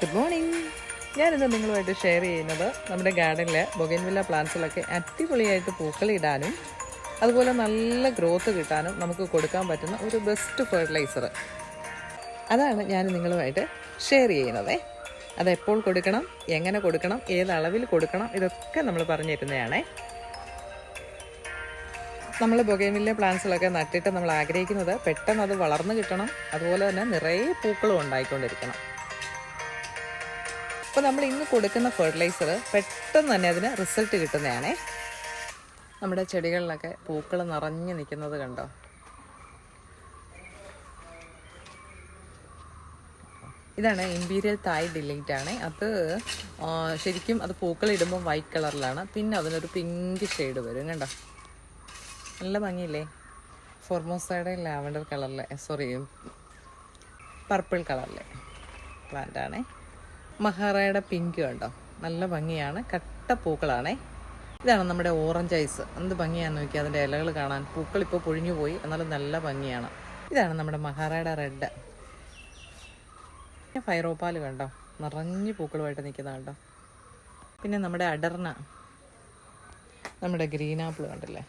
Good morning ഞാനിന്ന് നിങ്ങളുമായിട്ട് share ചെയ്യുന്നത് നമ്മുടെ ഗാർഡനിലെ ബൊഗൻവില്ല പ്ലാന്റ്സിലൊക്കെ അടിപൊളിയായിട്ട് പൂക്കളിടാനും അതുപോലെ നല്ല ഗ്രോത്ത് കിട്ടാനും നമുക്ക് കൊടുക്കാൻ പറ്റുന്ന ഒരു ബെസ്റ്റ് ഫെർട്ടിലൈസർ അതാണ് ഞാൻ നിങ്ങളുമായിട്ട് ഷെയർ ചെയ്യുന്നത്. അതെപ്പോൾ കൊടുക്കണം എങ്ങനെ കൊടുക്കണം ഏത് അളവിൽ കൊടുക്കണം ഇതൊക്കെ നമ്മൾ പറഞ്ഞു തരുന്നതാണേ നമ്മൾ ബൊഗൈമില്ലെ പ്ലാന്റ്സിലൊക്കെ നട്ടിട്ട് നമ്മൾ ആഗ്രഹിക്കുന്നത് പെട്ടെന്ന് അത് വളർന്നു കിട്ടണം അതുപോലെ തന്നെ നിറയെ പൂക്കളും ഉണ്ടായിക്കൊണ്ടിരിക്കണം. അപ്പോൾ നമ്മൾ ഇന്ന് കൊടുക്കുന്ന ഫെർട്ടിലൈസർ പെട്ടെന്ന് തന്നെ അതിന് റിസൾട്ട് കിട്ടുന്നതാണേ. നമ്മുടെ ചെടികളിലൊക്കെ പൂക്കൾ നിറഞ്ഞു നിൽക്കുന്നത് കണ്ടോ? ഇതാണ് ഇമ്പീരിയൽ തായ് ഡിലൈറ്റ് ആണ്. അത് ശരിക്കും അത് പൂക്കൾ ഇടുമ്പോൾ വൈറ്റ് കളറിലാണ് പിന്നെ അതിനൊരു പിങ്ക് ഷെയ്ഡ് വരും കണ്ടോ? നല്ല ഭംഗിയില്ലേ? ഫോർമോസയുടെ ലാവൻഡർ കളറിലെ സോറി പർപ്പിൾ കളറിലെ പ്ലാന്റ് ആണേ. മഹാറയുടെ പിങ്ക് കണ്ടോ? നല്ല ഭംഗിയാണ്. കട്ട പൂക്കളാണേ. ഇതാണ് നമ്മുടെ ഓറഞ്ച് ഐസ് എന്ത് ഭംഗിയാന്ന് നോക്കി അതിന്റെ ഇലകൾ കാണാൻ. പൂക്കൾ ഇപ്പോൾ പൊഴിഞ്ഞു പോയി. എന്നാലും നല്ല ഭംഗിയാണ്. ഇതാണ് നമ്മുടെ മഹാറായുടെ റെഡ് പിന്നെ ഫൈറോപ്പാൽ കണ്ടോ? നിറഞ്ഞ് പൂക്കളുമായിട്ട് നിൽക്കുന്ന കണ്ടോ? പിന്നെ നമ്മുടെ അടർന നമ്മുടെ ഗ്രീൻ ആപ്പിൾ കണ്ടില്ലേ?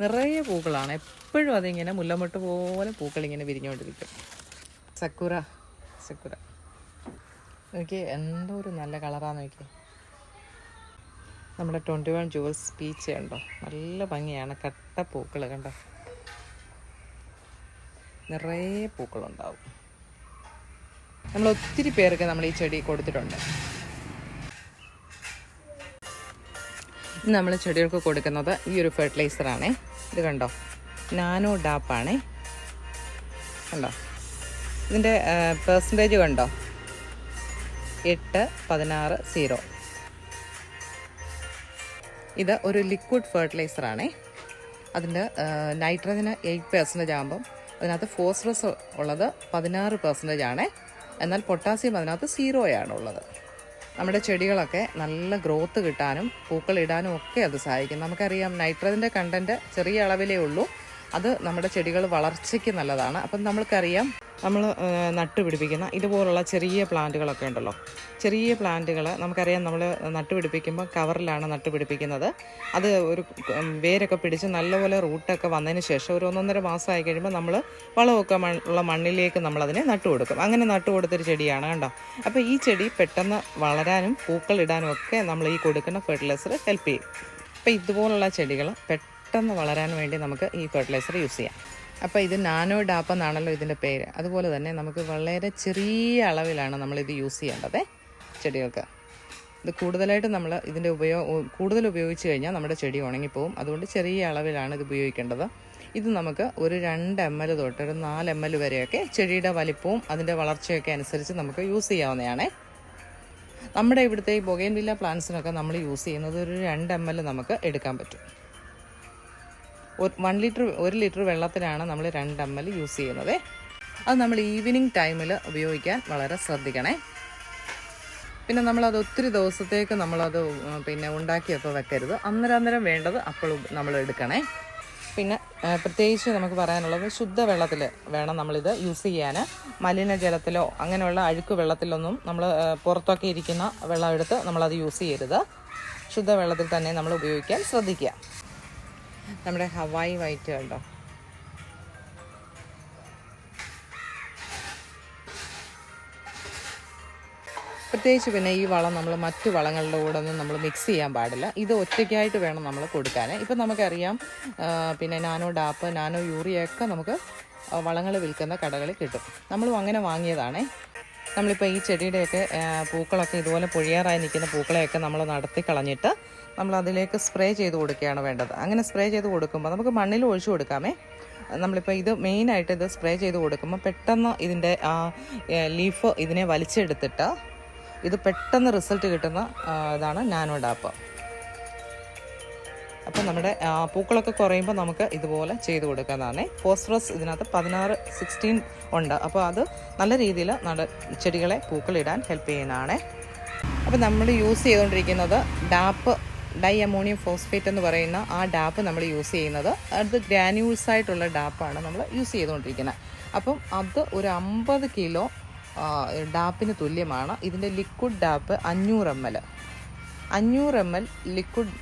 നിറയെ പൂക്കളാണ്. എപ്പോഴും അതിങ്ങനെ മുല്ലമൊട്ട് പോലെ പൂക്കൾ ഇങ്ങനെ വിരിഞ്ഞുകൊണ്ടിരിക്കും. സക്കുറ സക്കുറ നോക്കി എന്തോ ഒരു നല്ല കളറാന്ന് നോക്കി നമ്മുടെ ട്വന്റി വൺ ജുവൽസ് പീച്ച് കണ്ടോ? നല്ല ഭംഗിയാണ്. കട്ട പൂക്കൾ കണ്ടോ? നിറയെ പൂക്കളുണ്ടാവും. നമ്മൾ ഒത്തിരി പേർക്ക് നമ്മൾ ഈ ചെടി കൊടുത്തിട്ടുണ്ട്. നമ്മൾ ചെടികൾക്ക് കൊടുക്കുന്നത് ഈ ഒരു ഫെർട്ടിലൈസറാണേ ഇത് കണ്ടോ? നാനോ ഡാപ്പാണേ. കണ്ടോ? ഇതിന്റെ പേഴ്സന്റേജ് കണ്ടോ? എട്ട് പതിനാറ് സീറോ. ഇത് ഒരു ലിക്വിഡ് ഫെർട്ടിലൈസർ ആണേ. അതിന്റെ നൈട്രജന് എയ്റ്റ് പെർസെന്റേജ് ആകുമ്പം അതിനകത്ത് ഫോസ്ഫറസ് ഉള്ളത് പതിനാറ് പെർസെന്റേജ് ആണേ. എന്നാൽ പൊട്ടാസ്യം അതിനകത്ത് സീറോയാണ് ഉള്ളത്. നമ്മുടെ ചെടികളൊക്കെ നല്ല ഗ്രോത്ത് കിട്ടാനും പൂക്കൾ ഇടാനും ഒക്കെ അത് സഹായിക്കും. നമുക്കറിയാം നൈട്രജന്റെ കണ്ടന്റ് ചെറിയ അളവിലേ ഉള്ളൂ. അത് നമ്മുടെ ചെടികൾ വളർച്ചയ്ക്ക് നല്ലതാണ്. അപ്പം നമ്മൾക്കറിയാം നമ്മൾ നട്ടുപിടിപ്പിക്കുന്ന ഇതുപോലുള്ള ചെറിയ പ്ലാന്റുകളൊക്കെ ഉണ്ടല്ലോ. ചെറിയ പ്ലാന്റുകൾ നമുക്കറിയാം നമ്മൾ നട്ടുപിടിപ്പിക്കുമ്പോൾ കവറിലാണ് നട്ടുപിടിപ്പിക്കുന്നത്. അത് ഒരു വേരൊക്കെ പിടിച്ച് നല്ലപോലെ റൂട്ടൊക്കെ വന്നതിന് ശേഷം ഒരു ഒന്നൊന്നര മാസമായി കഴിയുമ്പോൾ നമ്മൾ വളമൊക്കെ ഉള്ള മണ്ണിലേക്ക് നമ്മളതിനെ നട്ടുകൊടുക്കും. അങ്ങനെ നട്ടുകൊടുത്തൊരു ചെടിയാണ് കണ്ടോ? അപ്പോൾ ഈ ചെടി പെട്ടെന്ന് വളരാനും പൂക്കൾ ഇടാനും ഒക്കെ നമ്മൾ ഈ കൊടുക്കുന്ന ഫെർട്ടിലൈസർ ഹെൽപ്പ് ചെയ്യും. അപ്പോൾ ഇതുപോലുള്ള ചെടികൾ പെട്ടെന്ന് വളരാൻ വേണ്ടി നമുക്ക് ഈ ഫെർട്ടിലൈസർ യൂസ് ചെയ്യാം. അപ്പോൾ ഇത് നാനോ ഡാപ്പ് എന്നാണല്ലോ ഇതിന്റെ പേര്. അതുപോലെ തന്നെ നമുക്ക് വളരെ ചെറിയ അളവിലാണ് നമ്മളിത് യൂസ് ചെയ്യേണ്ടത്. ചെടികൾക്ക്. ഇത് കൂടുതലായിട്ട് നമ്മൾ ഇതിന്റെ ഉപയോഗ കൂടുതൽ ഉപയോഗിച്ച് കഴിഞ്ഞാൽ നമ്മുടെ ചെടി ഉണങ്ങിപ്പോവും. അതുകൊണ്ട് ചെറിയ അളവിലാണ് ഇത് ഉപയോഗിക്കേണ്ടത്. ഇത് നമുക്ക് ഒരു രണ്ട് എം എൽ തൊട്ട് ഒരു നാല് എം എൽ വരെയൊക്കെ ചെടിയുടെ വലിപ്പവും അതിന്റെ വളർച്ചയൊക്കെ അനുസരിച്ച് നമുക്ക് യൂസ് ചെയ്യാവുന്നതാണേ. നമ്മുടെ ഇവിടുത്തെ ഈ ബൊഗൈൻവില്ല പ്ലാന്റ്സിനൊക്കെ നമ്മൾ യൂസ് ചെയ്യുന്നത് ഒരു രണ്ട് എം എൽ നമുക്ക് എടുക്കാൻ പറ്റും. വൺ ലിറ്റർ ഒരു ലിറ്റർ വെള്ളത്തിലാണ് നമ്മൾ രണ്ട് എം യൂസ് ചെയ്യുന്നത്. അത് നമ്മൾ ഈവനിങ് ടൈമിൽ ഉപയോഗിക്കാൻ വളരെ ശ്രദ്ധിക്കണേ. പിന്നെ നമ്മളത് ഒത്തിരി ദിവസത്തേക്ക് നമ്മളത് പിന്നെ ഉണ്ടാക്കിയപ്പോൾ വെക്കരുത്. അന്നേരം അന്നേരം വേണ്ടത് അപ്പോൾ നമ്മൾ എടുക്കണേ. പിന്നെ പ്രത്യേകിച്ച് നമുക്ക് പറയാനുള്ളത് ശുദ്ധവെള്ളത്തിൽ വേണം നമ്മളിത് യൂസ് ചെയ്യാൻ. മലിനജലത്തിലോ അങ്ങനെയുള്ള അഴുക്ക് വെള്ളത്തിലൊന്നും നമ്മൾ പുറത്തൊക്കെ ഇരിക്കുന്ന വെള്ളം എടുത്ത് നമ്മളത് യൂസ് ചെയ്യരുത്. ശുദ്ധവെള്ളത്തിൽ തന്നെ നമ്മൾ ഉപയോഗിക്കാൻ ശ്രദ്ധിക്കുക. നമ്മുടെ ഹവായി വൈറ്റ് കണ്ടോ? പ്രത്യേകിച്ച് പിന്നെ ഈ വളം നമ്മൾ മറ്റു വളങ്ങളുടെ കൂടെ ഒന്നും നമ്മൾ മിക്സ് ചെയ്യാൻ പാടില്ല. ഇത് ഒറ്റയ്ക്കായിട്ട് വേണം നമ്മൾ കൊടുക്കാൻ ഇപ്പം നമുക്കറിയാം പിന്നെ നാനോ ഡാപ്പ് നാനോ യൂറിയ ഒക്കെ നമുക്ക് വളങ്ങൾ വിൽക്കുന്ന കടകളിൽ കിട്ടും. നമ്മളും അങ്ങനെ വാങ്ങിയതാണേ. നമ്മളിപ്പോൾ ഈ ചെടിയുടെയൊക്കെ പൂക്കളൊക്കെ ഇതുപോലെ പൊഴിയാറായി നിൽക്കുന്ന പൂക്കളെയൊക്കെ നമ്മൾ നടത്തി കളഞ്ഞിട്ട് നമ്മൾ അതിലേക്ക് സ്പ്രേ ചെയ്ത് കൊടുക്കുകയാണ് വേണ്ടത്. അങ്ങനെ സ്പ്രേ ചെയ്ത് കൊടുക്കുമ്പോൾ നമുക്ക് മണ്ണിൽ ഒഴിച്ചു കൊടുക്കാമേ. നമ്മളിപ്പോൾ ഇത് മെയിനായിട്ട് ഇത് സ്പ്രേ ചെയ്ത് കൊടുക്കുമ്പോൾ പെട്ടെന്ന് ഇതിന്റെ ലീഫ് ഇതിനെ വലിച്ചെടുത്തിട്ട് ഇത് പെട്ടെന്ന് റിസൾട്ട് കിട്ടുന്ന ഇതാണ് നാനോ ഡാപ്പ് അപ്പം നമ്മുടെ പൂക്കളൊക്കെ കുറയുമ്പോൾ നമുക്ക് ഇതുപോലെ ചെയ്ത് കൊടുക്കാവുന്നതാണ് ഫോസ്ഫറസ് ഇതിനകത്ത് പതിനാറ് സിക്സ്റ്റീൻ ഉണ്ട്. അപ്പോൾ അത് നല്ല രീതിയിൽ നട ചെടികളെ പൂക്കളിടാൻ ഹെൽപ്പ് ചെയ്യുന്നതാണ്. അപ്പോൾ നമ്മൾ യൂസ് ചെയ്തുകൊണ്ടിരിക്കുന്നത് ഡാപ്പ് ഡൈ അമോണിയം ഫോസ്ഫേറ്റ് എന്ന് പറയുന്ന ആ ഡാപ്പ് നമ്മൾ യൂസ് ചെയ്യുന്നത്. അത് ഗ്രാന്യൂൾസ് ആയിട്ടുള്ള ഡാപ്പാണ് നമ്മൾ യൂസ് ചെയ്തുകൊണ്ടിരിക്കുന്നത്. അപ്പം അത് ഒരു അമ്പത് കിലോ ഡാപ്പിന് തുല്യമാണ്. ഇതിന്റെ ലിക്വിഡ് ഡാപ്പ് അഞ്ഞൂറ് എം എൽ. അഞ്ഞൂറ് എം എൽ ലിക്വിഡ്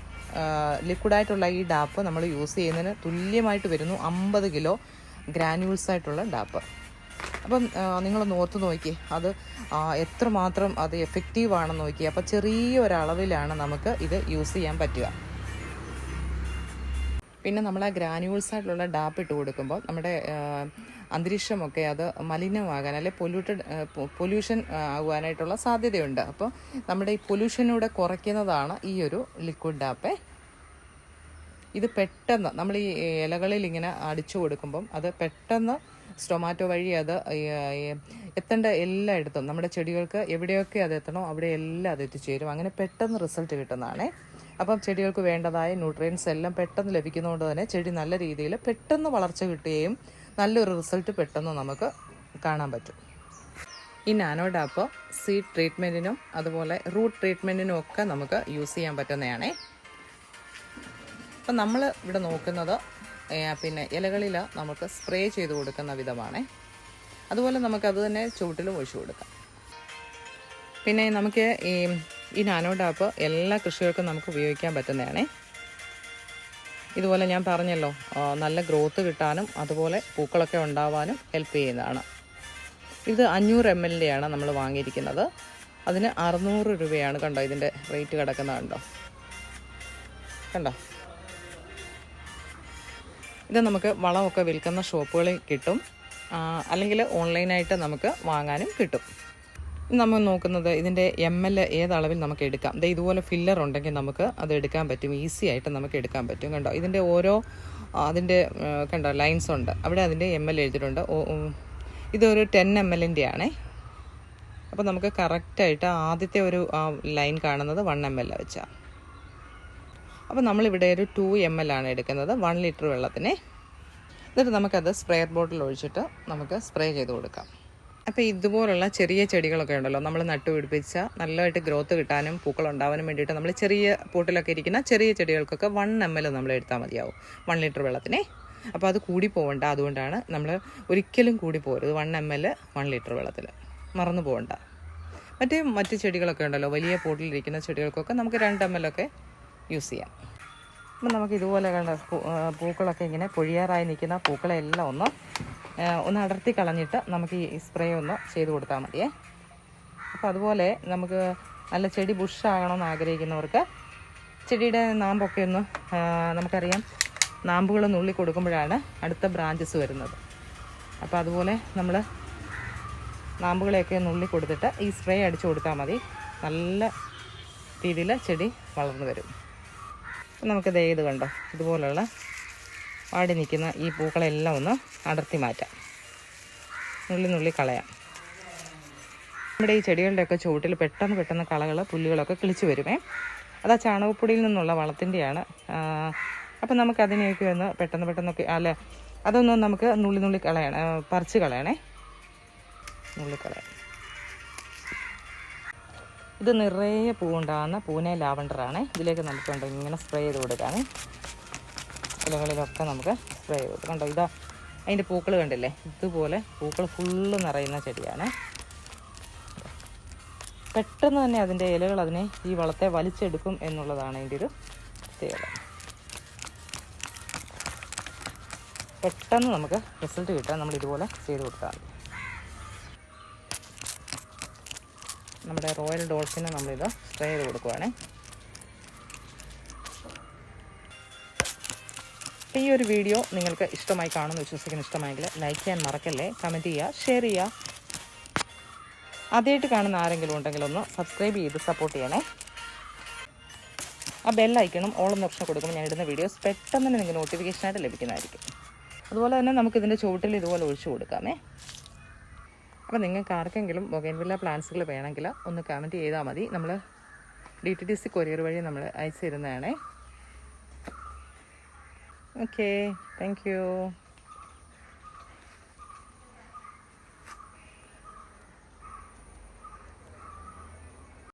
ലിക്വിഡായിട്ടുള്ള ഈ ഡാപ്പ് നമ്മൾ യൂസ് ചെയ്യുന്നതിന് തുല്യമായിട്ട് വരുന്നു അമ്പത് കിലോ ഗ്രാനുവൽസ് ആയിട്ടുള്ള ഡാപ്പ് അപ്പം നിങ്ങൾ ഓർത്ത് നോക്കി അത് എത്രമാത്രം അത് എഫക്റ്റീവ് ആണെന്ന് നോക്കി അപ്പോൾ ചെറിയ ഒരളവിലാണ് നമുക്ക് ഇത് യൂസ് ചെയ്യാൻ പറ്റുക. പിന്നെ നമ്മൾ ആ ഗ്രാനുവൽസ് ആയിട്ടുള്ള ഡാപ്പ് ഇട്ട് കൊടുക്കുമ്പോൾ നമ്മുടെ അന്തരീക്ഷമൊക്കെ അത് മലിനമാകാൻ അല്ലെ പൊല്യൂട്ടഡ് പൊല്യൂഷൻ ആകുവാനായിട്ടുള്ള സാധ്യതയുണ്ട്. അപ്പോൾ നമ്മുടെ ഈ പൊല്യൂഷനൂടെ കുറയ്ക്കുന്നതാണ് ഈ ഒരു ലിക്വിഡ് ഡാപ്പേ ഇത് പെട്ടെന്ന് നമ്മൾ ഈ ഇലകളിൽ ഇങ്ങനെ അടിച്ചു കൊടുക്കുമ്പം അത് പെട്ടെന്ന് സ്റ്റൊമാറ്റോ വഴി അത് എത്തേണ്ട എല്ലായിടത്തും നമ്മുടെ ചെടികൾക്ക് എവിടെയൊക്കെ അത് എത്തണോ അവിടെ എല്ലാം അത് എത്തിച്ചേരും. അങ്ങനെ പെട്ടെന്ന് റിസൾട്ട് കിട്ടുന്നതാണ്. അപ്പം ചെടികൾക്ക് വേണ്ടതായ ന്യൂട്രിയൻസ് എല്ലാം പെട്ടെന്ന് ലഭിക്കുന്നതുകൊണ്ട് തന്നെ ചെടി നല്ല രീതിയിൽ പെട്ടെന്ന് വളർച്ച കിട്ടുകയും നല്ലൊരു റിസൾട്ട് പെട്ടെന്ന് നമുക്ക് കാണാൻ പറ്റും. ഈ നാനോഡാപ്പ് സീഡ് ട്രീറ്റ്മെന്റിനും അതുപോലെ റൂട്ട് ട്രീറ്റ്മെന്റിനും ഒക്കെ നമുക്ക് യൂസ് ചെയ്യാൻ പറ്റുന്നതാണേ. അപ്പം നമ്മൾ ഇവിടെ നോക്കുന്നത് പിന്നെ ഇലകളിൽ നമുക്ക് സ്പ്രേ ചെയ്ത് കൊടുക്കുന്ന വിധമാണ്. അതുപോലെ നമുക്കത് തന്നെ ചുവട്ടിലും ഒഴിച്ചു കൊടുക്കാം. പിന്നെ നമുക്ക് ഈ ഈ നാനോ ടാപ്പ് എല്ലാ കൃഷികൾക്കും നമുക്ക് ഉപയോഗിക്കാൻ പറ്റുന്നതാണേ. ഇതുപോലെ ഞാൻ പറഞ്ഞല്ലോ നല്ല ഗ്രോത്ത് കിട്ടാനും അതുപോലെ പൂക്കളൊക്കെ ഉണ്ടാവാനും ഹെൽപ്പ് ചെയ്യുന്നതാണ്. ഇത് അഞ്ഞൂറ് എം എല്ലിന്റെയാണ് നമ്മൾ വാങ്ങിയിരിക്കുന്നത്. അതിന് അറുന്നൂറ് രൂപയാണ് കണ്ടോ ഇതിന്റെ റേറ്റ് കിടക്കുന്നത് കണ്ടോ? കണ്ടോ? ഇത് നമുക്ക് വളമൊക്കെ വിൽക്കുന്ന ഷോപ്പുകളിൽ കിട്ടും. അല്ലെങ്കിൽ ഓൺലൈനായിട്ട് നമുക്ക് വാങ്ങാനും കിട്ടും. നമ്മൾ നോക്കുന്നത് ഇതിന്റെ എം എൽ ഏത് അളവിൽ നമുക്ക് എടുക്കാം? ദേ ഇതുപോലെ ഫില്ലർ ഉണ്ടെങ്കിൽ നമുക്ക് അത് എടുക്കാൻ പറ്റും. ഈസി ആയിട്ട് നമുക്ക് എടുക്കാൻ പറ്റും കണ്ടോ? ഇതിന്റെ ഓരോ അതിന്റെ കണ്ടോ ലൈൻസ് ഉണ്ട്. അവിടെ അതിന്റെ എം എൽ എഴുതിയിട്ടുണ്ട്. ഇതൊരു ടെൻ എം എല്ലിന്റെ ആണേ. അപ്പോൾ നമുക്ക് കറക്റ്റായിട്ട് ആദ്യത്തെ ഒരു ലൈൻ കാണുന്നത് വൺ എം എൽ വെച്ചാണ് അപ്പോൾ നമ്മളിവിടെ ഒരു ടു എം എൽ ആണ് എടുക്കുന്നത്. വൺ ലിറ്റർ വെള്ളത്തിന്. എന്നിട്ട് നമുക്കത് സ്പ്രേ ബോട്ടിൽ ഒഴിച്ചിട്ട് നമുക്ക് സ്പ്രേ ചെയ്ത് കൊടുക്കാം. അപ്പോൾ ഇതുപോലുള്ള ചെറിയ ചെടികളൊക്കെ ഉണ്ടല്ലോ നമ്മൾ നട്ടുപിടിപ്പിച്ച നല്ലതായിട്ട് ഗ്രോത്ത് കിട്ടാനും പൂക്കൾ ഉണ്ടാവാനും വേണ്ടിയിട്ട് നമ്മൾ ചെറിയ പോട്ടിലൊക്കെ ഇരിക്കുന്ന ചെറിയ ചെടികൾക്കൊക്കെ വൺ എം എൽ നമ്മൾ എടുത്താൽ മതിയാവും വൺ ലിറ്റർ വെള്ളത്തിനെ. അപ്പോൾ അത് കൂടി പോകണ്ട അതുകൊണ്ടാണ് നമ്മൾ ഒരിക്കലും കൂടി പോകരുത് one M L one litre വെള്ളത്തിൽ മറന്നു പോകണ്ട മറ്റേ മറ്റ് ചെടികളൊക്കെ ഉണ്ടല്ലോ വലിയ പോട്ടിലിരിക്കുന്ന ചെടികൾക്കൊക്കെ നമുക്ക് രണ്ട് എം എൽ ഒക്കെ യൂസ് ചെയ്യാം. അപ്പം നമുക്ക് ഇതുപോലെ കണ്ട പൂക്കളൊക്കെ ഇങ്ങനെ പൊഴിയാറായി നിൽക്കുന്ന പൂക്കളെല്ലാം ഒന്ന് ഒന്ന് അടർത്തി കളഞ്ഞിട്ട് നമുക്ക് ഈ സ്പ്രേ ഒന്ന് ചെയ്ത് കൊടുത്താൽ മതിയേ. അപ്പോൾ അതുപോലെ നമുക്ക് നല്ല ചെടി ബുഷാകണമെന്ന് ആഗ്രഹിക്കുന്നവർക്ക് ചെടിയുടെ നാമ്പൊക്കെ ഒന്ന് നമുക്കറിയാം നാമ്പുകൾ നുള്ളി കൊടുക്കുമ്പോഴാണ് അടുത്ത ബ്രാഞ്ചസ് വരുന്നത്. അപ്പോൾ അതുപോലെ നമ്മൾ നാമ്പുകളെയൊക്കെ നുള്ളി കൊടുത്തിട്ട് ഈ സ്പ്രേ അടിച്ചു കൊടുത്താൽ മതി. നല്ല രീതിയിൽ ചെടി വളർന്നു വരും. നമുക്ക് ഇത് കണ്ടോ? ഇതുപോലുള്ള വാടി നിൽക്കുന്ന ഈ പൂക്കളെല്ലാം ഒന്ന് അടർത്തി മാറ്റാം. നുള്ളി നുള്ളി കളയാം. നമ്മുടെ ഈ ചെടികളുടെയൊക്കെ ചുവട്ടിൽ പെട്ടെന്ന് പെട്ടെന്ന് കളകൾ പുല്ലുകളൊക്കെ കിളിച്ചു വരുമേ. അത് ആ ചാണകപ്പൊടിയിൽ നിന്നുള്ള വളത്തിന്റെയാണ്. അപ്പം നമുക്ക് അതിനെയൊക്കെ ഒന്ന് പെട്ടെന്ന് പെട്ടെന്നൊക്കെ അല്ല അതൊന്നും നമുക്ക് നുള്ളി നുള്ളി കളയണം പറിച്ച് കളയണേ. നുള്ളി കളയാം. ഇത് നിറയെ പൂവുണ്ടാകുന്ന പൂനെ ലാവണ്ടറാണ്. ഇതിലേക്ക് നമുക്ക് കണ്ടോ ഇങ്ങനെ സ്പ്രേ ചെയ്ത് കൊടുക്കാണ് ഇലകളിലൊക്കെ നമുക്ക് സ്പ്രേ ചെയ്തു കണ്ടോ ഇതാ അതിന്റെ പൂക്കൾ കണ്ടില്ലേ? ഇതുപോലെ പൂക്കൾ ഫുള്ള് നിറയുന്ന ചെടിയാണ്. പെട്ടെന്ന് തന്നെ അതിന്റെ ഇലകൾ അതിനെ ഈ വളത്തെ വലിച്ചെടുക്കും എന്നുള്ളതാണ് അതിന്റെ ഒരു പ്രത്യേകത. പെട്ടെന്ന് നമുക്ക് റിസൾട്ട് കിട്ടാൻ നമ്മൾ ഇതുപോലെ ചെയ്ത് കൊടുത്താൽ മതി. നമ്മുടെ റോയൽ ഡോൾസിനെ നമ്മളിത് സ്പ്രേ ചെയ്ത് കൊടുക്കുവാണ്. ഈ ഒരു വീഡിയോ നിങ്ങൾക്ക് ഇഷ്ടമായി കാണുമെന്ന് വിശ്വസിക്കുന്ന ഇഷ്ടമായെങ്കിൽ ലൈക്ക് ചെയ്യാൻ മറക്കല്ലേ കമന്റ് ചെയ്യുക ഷെയർ ചെയ്യുക. ആദ്യമായിട്ട് കാണുന്ന ആരെങ്കിലും ഉണ്ടെങ്കിൽ ഒന്ന് സബ്സ്ക്രൈബ് ചെയ്ത് സപ്പോർട്ട് ചെയ്യണേ. ആ ബെല്ലൈക്കണം ഓളം ഓപ്ഷൻ കൊടുക്കുമ്പോൾ ഞാൻ ഇടുന്ന വീഡിയോസ് പെട്ടെന്ന് തന്നെ നിങ്ങൾക്ക് നോട്ടിഫിക്കേഷനായിട്ട് ലഭിക്കുന്നതായിരിക്കും. അതുപോലെ തന്നെ നമുക്ക് നമുക്കിതിന്റെ ചുവട്ടിൽ ഇതുപോലെ ഒഴിച്ചു കൊടുക്കാമേ. അപ്പോൾ നിങ്ങൾക്ക് ആർക്കെങ്കിലും ബൊഗൈൻവില്ല പ്ലാന്റ്സുകൾ വേണമെങ്കിൽ ഒന്ന് കമന്റ് ചെയ്താൽ മതി. നമ്മൾ D T D C courier വഴി നമ്മൾ അയച്ചു തരുന്നതാണേ. okay thank you.